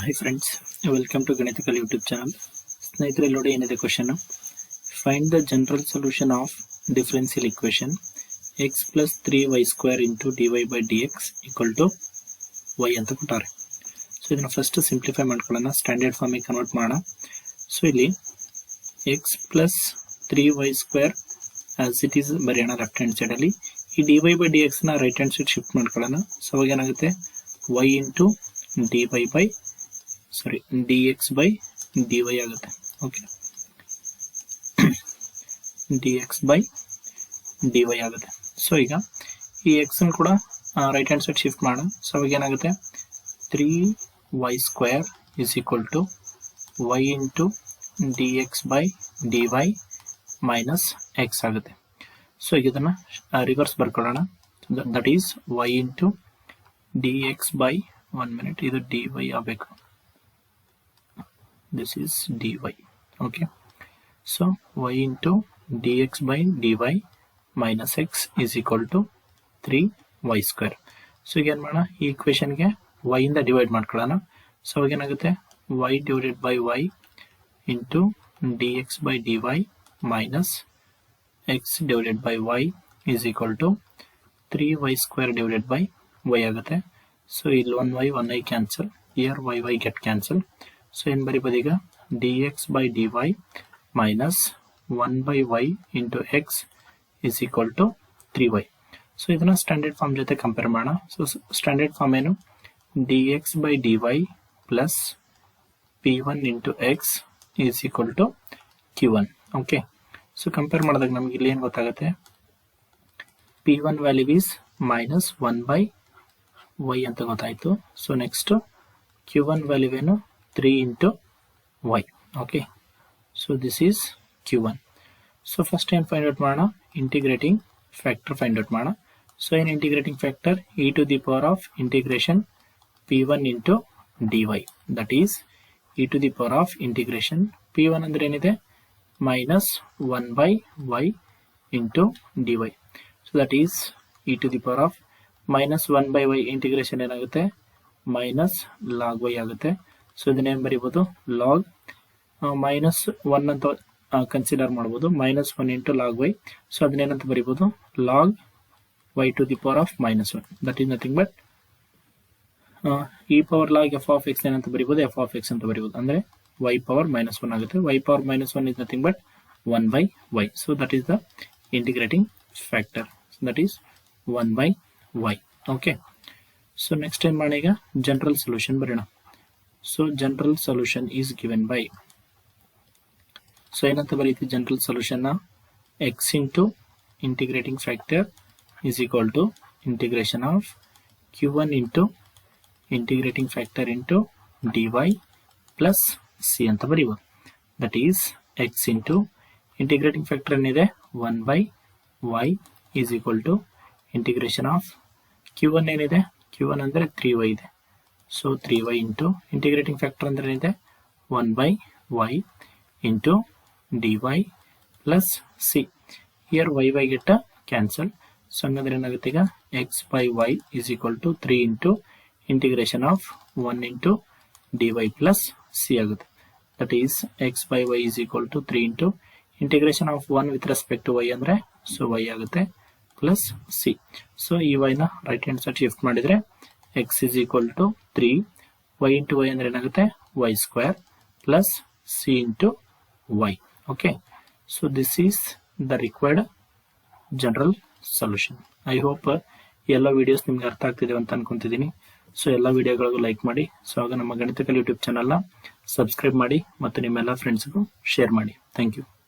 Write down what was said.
Hi friends welcome to Ganitakal YouTube channel ಸ್ನೇಹಿತರೆ, ನೋಡಿ ಏನಿದೆ question find the general solution of differential equation x plus three y square into d y by d x equal to y ಅಂತ ಕೊಟ್ಟಾರೆ. So ಇದನ್ನು first simplify ಮಾಡ್ಕೊಳ್ಳೋಣ. Standard ಫಾರ್ಮಿಗೆ convert ಮಾಡೋಣ. So ಇಲ್ಲಿ x plus three y square as it is ಬರೆಯೋಣ left hand ಸೈಡಲ್ಲಿ ಈ ಡಿ ವೈ ಬೈ ಡಿ ಎಕ್ಸ್ನ ರೈಟ್ ಹ್ಯಾಂಡ್ ಸೈಡ್ ಶಿಫ್ಟ್ ಮಾಡ್ಕೊಳ್ಳೋಣ. ಸೊ ಅವಾಗ ಏನಾಗುತ್ತೆ? Y into d y by sorry d x by d y ಆಗುತ್ತೆ. Okay d x by d y ಆಗುತ್ತೆ. So ಈಗ ಈ ಎಕ್ಸನ್ನು ಕೂಡ ರೈಟ್ ಹ್ಯಾಂಡ್ ಸೈಡ್ ಶಿಫ್ಟ್ ಮಾಡೋಣ. ಸೊ ಅವಾಗ ಏನಾಗುತ್ತೆ? Three y square is equal to y into d x by d y minus x ಆಗುತ್ತೆ. ಸೊ ಈಗ ಇದನ್ನು reverse ಬರ್ಕೊಳ್ಳೋಣ. That is y into d x by one minute ಇದು D Y ಆಗಬೇಕು. This is dy. Okay. So, y into dx by dy x is is equal to 3y square. So ಈಗ ಏನು ಮಾಡೋಣ? ಈ ಇಕ್ವೇಶನ್ಗೆ y ಇಂದ divide ಮಾಡ್ಕೊಳ್ಳೋಣ. So ಅವಾಗ ಏನಾಗುತ್ತೆ? y divided by y into d x by d y minus x divided by y is equal to three y square divided by y ಆಗುತ್ತೆ. ಸೊ ಇಲ್ಲಿ one y one I cancel here y y get cancel so ಏನು ಬರಿಬೋದು ಈಗ? D x by d y minus one by y into x is equal to three y so ಇದನ್ನ standard form ಜೊತೆ compare ಮಾಡೋಣ. So standard form ಏನು? D x by d y plus P one into x is equal to Q one okay so compare ಮಾಡಿದಾಗ ನಮ್ಗೆ ಇಲ್ಲಿ ಏನು ಗೊತ್ತಾಗುತ್ತೆ? P one value is minus one by y ಅಂತ ಗೊತ್ತಾಯಿತು. So next Q one value ಏನು? 3 into y okay so this is q1 so first time find out mana integrating factor find out mana so in integrating factor e to the power of integration p1 into dy that is e to the power of integration p1 ಅಂದ್ರೆ ಏನಿದೆ minus 1 by y into dy so that is e to the power of minus 1 by y integration ಏನಾಗುತ್ತೆ minus log y ಆಗುತ್ತೆ so ಇದನ್ನೇನು ಬರಿಬೋದು? Log minus one ಅಂತ consider ಮಾಡ್ಬೋದು. Minus one into log y so ಅದನ್ನೇನಂತ ಬರಿಬೋದು? Log y to the power of minus one that is nothing but e power log f of x ಏನಂತ ಬರಿಬೋದು? F of X ಅಂತ ಬರಿಬೋದು. ಅಂದರೆ Y power minus one ಆಗುತ್ತೆ. Y power minus one is nothing but one by y so that is the integrating factor that is one by y okay so next ಏನು ಮಾಡೋಣ ಈಗ? General solution ಬರೋಣ. So general solution is given by so ಏನಂತ ಬರೀತಿ general solution x into integrating factor is equal to integration of Q one into integrating factor into d y plus C ಅಂತ ಬರೀಬೋದು that is x into integrating factor ಏನಿದೆ? One by y is equal to integration of Q one ಏನಿದೆ? Q one ಅಂದರೆ three Y ಇದೆ. So three y into integrating factor ಅಂದ್ರೆ ಏನಿದೆ one by y into d y plus C here y y get cancel so ಹಂಗಂದ್ರೆ ಏನಾಗುತ್ತೆ ಈಗ x by y is equal to three into integration of one into d y plus C ಆಗುತ್ತೆ that is x by y is equal to three into integration of one with respect to y ಅಂದರೆ so Y ಆಗುತ್ತೆ plus C so ಈ ವೈನ right hand side shift ಮಾಡಿದರೆ x is equal to 3 y into y ಅಂದ್ರೆ ಏನಾಗುತ್ತೆ? y square plus c into y. Okay so this is the required general solution I hope ಎಲ್ಲ videos ನಿಮ್ಗೆ ಅರ್ಥ ಆಗ್ತಿದೆ ಅಂತ ಅನ್ಕೊಂತಿದ್ದೀನಿ. ಸೊ ಎಲ್ಲ ವಿಡಿಯೋಗಳಿಗೂ ಲೈಕ್ ಮಾಡಿ. ಸೊ ಆಗ ನಮ್ಮ ಗಣಿತಕಲ್ ಯೂಟ್ಯೂಬ್ ಚಾನಲ್ನ ಸಬ್ಸ್ಕ್ರೈಬ್ ಮಾಡಿ ಮತ್ತು ನಿಮ್ಮೆಲ್ಲ ಫ್ರೆಂಡ್ಸ್ಗೂ ಶೇರ್ ಮಾಡಿ. Thank you